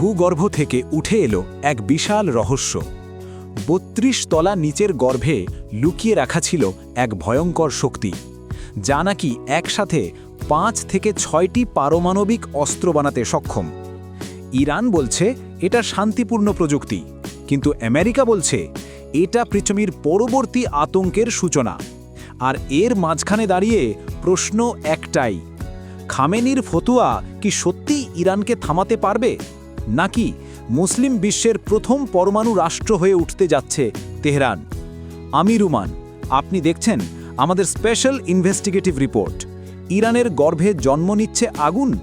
ভূগর্ভ থেকে উঠে এলো এক বিশাল রহস্য। বত্রিশ তলা নিচের গর্ভে লুকিয়ে রাখা ছিল এক ভয়ঙ্কর শক্তি, যা নাকি একসাথে পাঁচ থেকে ছয়টি পারমাণবিক অস্ত্র বানাতে সক্ষম। ইরান বলছে এটা শান্তিপূর্ণ প্রযুক্তি, কিন্তু আমেরিকা বলছে এটা পৃথিবীর পরবর্তী আতঙ্কের সূচনা। আর এর মাঝখানে দাঁড়িয়ে প্রশ্ন একটাই, খামেনির ফতুয়া কি সত্যি ইরানকে থামাতে পারবে? নাকি মুসলিম বিশ্বের প্রথম পরমাণু রাষ্ট্র হয়ে উঠতে যাচ্ছে তেহরান? আমি রুমান আপনি দেখছেন আমাদের স্পেশাল ইনভেস্টিগেটিভ রিপোর্ট। ইরানের গর্ভে জন্ম নিচ্ছে আগুন।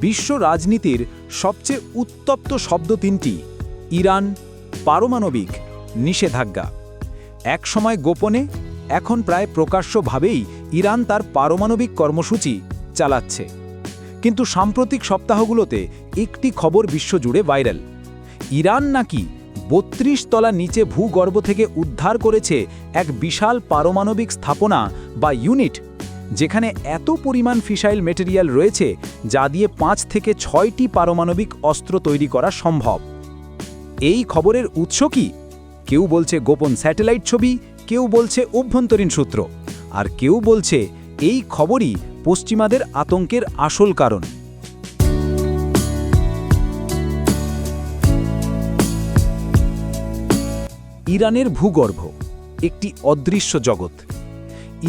বিশ্ব রাজনীতির সবচেয়ে উত্তপ্ত শব্দ তিনটি, ইরান পারমাণবিক নিষেধাজ্ঞা। একসময় গোপনে এখন প্রায় প্রকাশ্যভাবেই ইরান তার পারমাণবিক কর্মসূচি চালাচ্ছে। কিন্তু সাম্প্রতিক সপ্তাহগুলোতে একটি খবর বিশ্বজুড়ে ভাইরাল। ইরান নাকি বত্রিশ তলা নিচে ভূগর্ভ থেকে উদ্ধার করেছে এক বিশাল পারমাণবিক স্থাপনা বা ইউনিট, যেখানে এত পরিমাণ ফিসাইল মেটেরিয়াল রয়েছে যা দিয়ে পাঁচ থেকে ছয়টি পারমাণবিক অস্ত্র তৈরি করা সম্ভব। এই খবরের উৎস কি? কেউ বলছে গোপন স্যাটেলাইট ছবি কেউ বলছে অভ্যন্তরীণ সূত্র, আর কেউ বলছে এই খবরই পশ্চিমাদের আতঙ্কের আসল কারণ। ইরানের ভূগর্ভ, একটি অদৃশ্য জগৎ।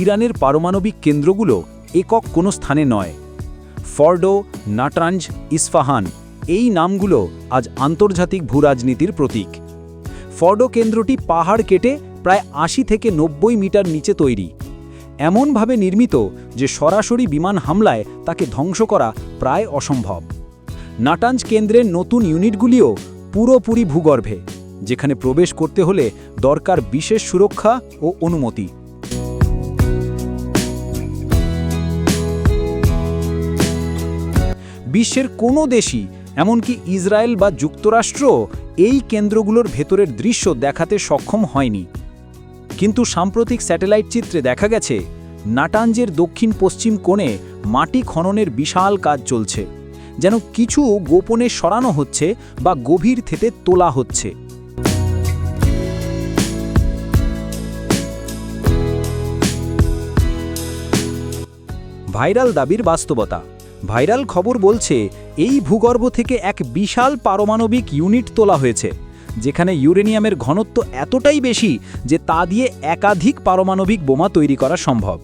ইরানের পারমাণবিক কেন্দ্রগুলো একক কোনো স্থানে নয়। ফর্ডো নাটাঞ্জ ইস্ফাহান, এই নামগুলো আজ আন্তর্জাতিক ভূরাজনীতির প্রতীক। ফর্ডো কেন্দ্রটি পাহাড় কেটে প্রায় আশি থেকে নব্বই মিটার নিচে তৈরি। এমনভাবে নির্মিত যে সরাসরি বিমান হামলায় তাকে ধ্বংস করা প্রায় অসম্ভব। নাটাঞ্জ কেন্দ্রের নতুন ইউনিটগুলিও পুরোপুরি ভূগর্ভে, যেখানে প্রবেশ করতে হলে দরকার বিশেষ সুরক্ষা ও অনুমতি। বিশ্বের কোনো দেশই, এমনকি ইসরায়েল বা যুক্তরাষ্ট্র এই কেন্দ্রগুলোর ভেতরের দৃশ্য দেখাতে সক্ষম হয়নি। কিন্তু সাম্প্রতিক স্যাটেলাইট চিত্রে দেখা গেছে, নাটাঞ্জের দক্ষিণ পশ্চিম কোণে মাটি খননের বিশাল কাজ চলছে, যেন কিছু গোপনে সরানো হচ্ছে বা গভীর থেকে তোলা হচ্ছে। ভাইরাল দাবির বাস্তবতা। ভাইরাল খবর বলছে, এই ভূগর্ভ থেকে এক বিশাল পারমাণবিক ইউনিট তোলা হয়েছে। যেখানে ইউরেনিয়ামের ঘনত্ব এতটাই বেশি যে তা দিয়ে একাধিক পারমাণবিক বোমা তৈরি করা সম্ভব।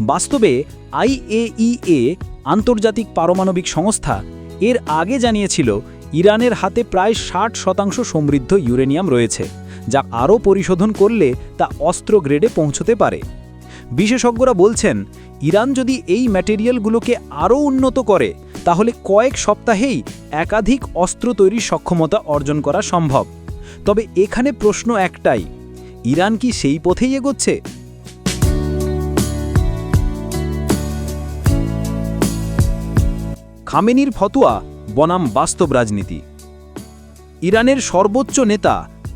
বাস্তবে আইএইএ আন্তর্জাতিক পারমাণবিক সংস্থা, এর আগে জানিয়েছিল ইরানের হাতে প্রায় ষাট শতাংশ সমৃদ্ধ ইউরেনিয়াম রয়েছে, যা আরও পরিশোধন করলে তা অস্ত্র গ্রেডে পৌঁছতে পারে। বিশেষজ্ঞরা বলছেন, ইরান যদি এই ম্যাটেরিয়ালগুলোকে আরও উন্নত করে, তাহলে কয়েক সপ্তাহেই একাধিক অস্ত্র তৈরির সক্ষমতা অর্জন করা সম্ভব। তবে এখানে প্রশ্ন একটাই, ইরান কি সেই পথেই এগোচ্ছে? খামেনির ফতোয়া, বনাম বাস্তব রাজনীতি। ইরানের সর্বোচ্চ নেতা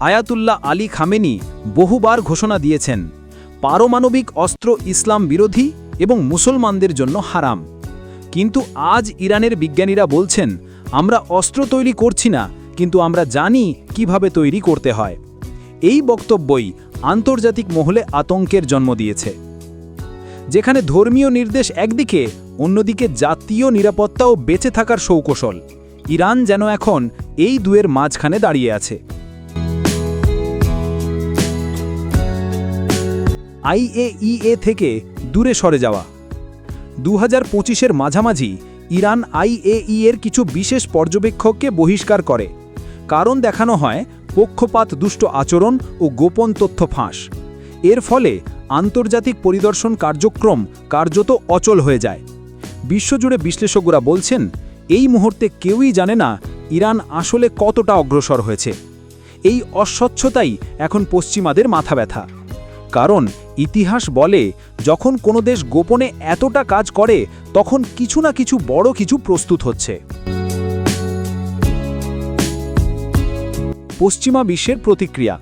আয়াতুল্লাহ আলী খামেনি বহুবার ঘোষণা দিয়েছেন, পারমাণবিক অস্ত্র ইসলাম বিরোধী এবং মুসলমানদের জন্য হারাম। কিন্তু আজ ইরানের বিজ্ঞানীরা বলছেন, আমরা অস্ত্র তৈরি করছি না কিন্তু আমরা জানি কীভাবে তৈরি করতে হয়। এই বক্তব্যই আন্তর্জাতিক মহলে আতঙ্কের জন্ম দিয়েছে। যেখানে ধর্মীয় নির্দেশ একদিকে, অন্যদিকে জাতীয় নিরাপত্তা ও বেঁচে থাকার সৌকৌশল। ইরান যেন এখন এই দুয়ের মাঝখানে দাঁড়িয়ে আছে। আইএইএ থেকে দূরে সরে যাওয়া। দু হাজার পঁচিশের মাঝামাঝি ইরান আইএই এর কিছু বিশেষ পর্যবেক্ষককে বহিষ্কার করে। কারণ দেখানো হয় পক্ষপাত, দুষ্ট আচরণ ও গোপন তথ্য ফাঁস। এর ফলে আন্তর্জাতিক পরিদর্শন কার্যক্রম কার্যত অচল হয়ে যায়। বিশ্বজুড়ে বিশ্লেষকরা বলছেন, এই মুহূর্তে কেউই জানে না ইরান আসলে কতটা অগ্রসর হয়েছে। এই অস্বচ্ছতাই এখন পশ্চিমাদের মাথা ব্যথা। কারণ ইতিহাস বলে, যখন কোনো দেশ গোপনে এতটা কাজ করে, তখন কিছু না কিছু বড় কিছু প্রস্তুত হচ্ছে। পশ্চিমা বিশ্বের প্রতিক্রিয়া।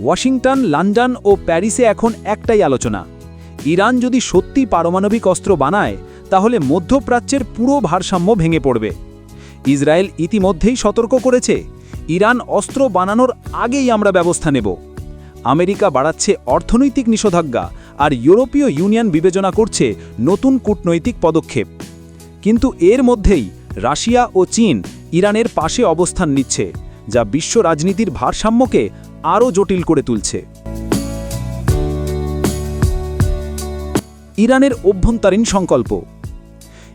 ওয়াশিংটন, লন্ডন ও প্যারিসে এখন একটাই আলোচনা। ইরান যদি সত্যি পারমাণবিক অস্ত্র বানায়, তাহলে মধ্যপ্রাচ্যের পুরো ভারসাম্য ভেঙে পড়বে। ইসরায়েল ইতিমধ্যেই সতর্ক করেছে, ইরান অস্ত্র বানানোর আগেই আমরা ব্যবস্থা নেব। আমেরিকা বাড়াচ্ছে অর্থনৈতিক নিষেধাজ্ঞা আর ইউরোপীয় ইউনিয়ন বিবেচনা করছে নতুন কূটনৈতিক পদক্ষেপ। কিন্তু এর মধ্যেই রাশিয়া ও চীন ইরানের পাশে অবস্থান নিচ্ছে। যা বিশ্ব রাজনীতির ভারসাম্যকে আরও জটিল করে তুলছে। ইরানের অভ্যন্তরীণ সংকল্প।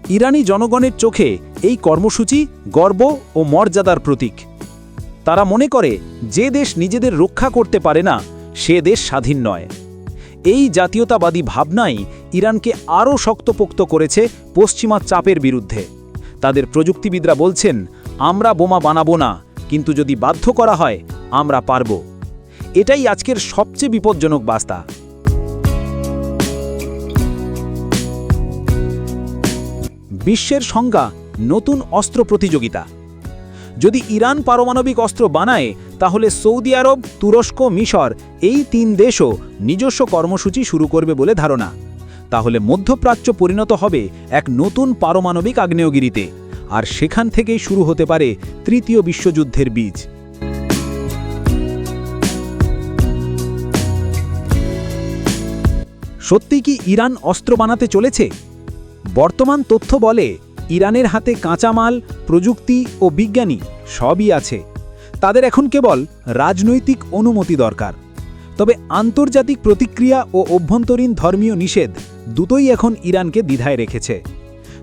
ইরানি জনগণের চোখে এই কর্মসূচি গর্ব ও মর্যাদার প্রতীক। তারা মনে করে যে দেশ নিজেদের রক্ষা করতে পারে না, সে দেশ স্বাধীন নয়। এই জাতীয়তাবাদী ভাবনাই ইরানকে আরও শক্তপোক্ত করেছে পশ্চিমা চাপের বিরুদ্ধে। তাদের প্রযুক্তিবিদরা বলছেন, আমরা বোমা বানাবো না কিন্তু যদি বাধ্য করা হয়, আমরা পারব। এটাই আজকের সবচেয়ে বিপজ্জনক বাস্তা। বিশ্বের সংজ্ঞা, নতুন অস্ত্র প্রতিযোগিতা। যদি ইরান পারমাণবিক অস্ত্র বানায়, তাহলে সৌদি আরব, তুরস্ক, মিশর এই তিন দেশও নিজস্ব কর্মসূচি শুরু করবে বলে ধারণা। তাহলে মধ্যপ্রাচ্য পরিণত হবে এক নতুন পারমাণবিক আগ্নেয়গিরিতে। আর সেখান থেকেই শুরু হতে পারে তৃতীয় বিশ্বযুদ্ধের বীজ। সত্যি কি ইরান অস্ত্র বানাতে চলেছে? বর্তমান তথ্য বলে, ইরানের হাতে কাঁচামাল, প্রযুক্তি ও বিজ্ঞানী সবই আছে। তাদের এখন কেবল রাজনৈতিক অনুমতি দরকার। তবে আন্তর্জাতিক প্রতিক্রিয়া ও অভ্যন্তরীণ ধর্মীয় নিষেধ দুটোই এখন ইরানকে দ্বিধায় রেখেছে।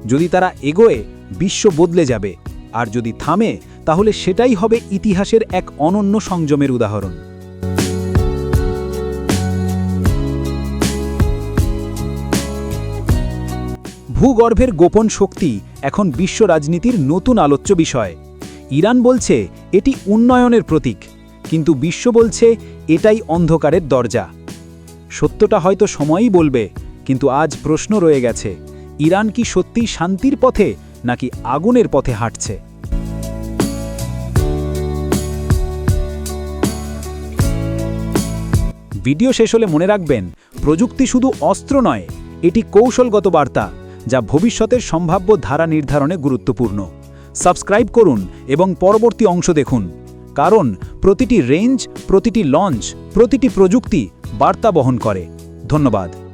যদি তারা এগোয় বিশ্ব বদলে যাবে। আর যদি থামে, তাহলে সেটাই হবে ইতিহাসের এক অনন্য সংযমের উদাহরণ। ভূগর্ভের গোপন শক্তি এখন বিশ্ব রাজনীতির নতুন আলোচ্য বিষয়। ইরান বলছে, এটি উন্নয়নের প্রতীক। কিন্তু বিশ্ব বলছে, এটাই অন্ধকারের দরজা। সত্যটা হয়তো সময়ই বলবে, কিন্তু আজ প্রশ্ন রয়ে গেছে, ইরান কি সত্যি শান্তির পথে নাকি আগুনের পথে হাঁটছে? ভিডিও শেষ হলে মনে রাখবেন, প্রযুক্তি শুধু অস্ত্র নয়, এটি কৌশলগত বার্তা, যা ভবিষ্যতের সম্ভাব্য ধারা নির্ধারণে গুরুত্বপূর্ণ। সাবস্ক্রাইব করুন এবং পরবর্তী অংশ দেখুন, কারণ প্রতিটি রেঞ্জ, প্রতিটি লঞ্চ, প্রতিটি প্রযুক্তি বার্তা বহন করে। ধন্যবাদ।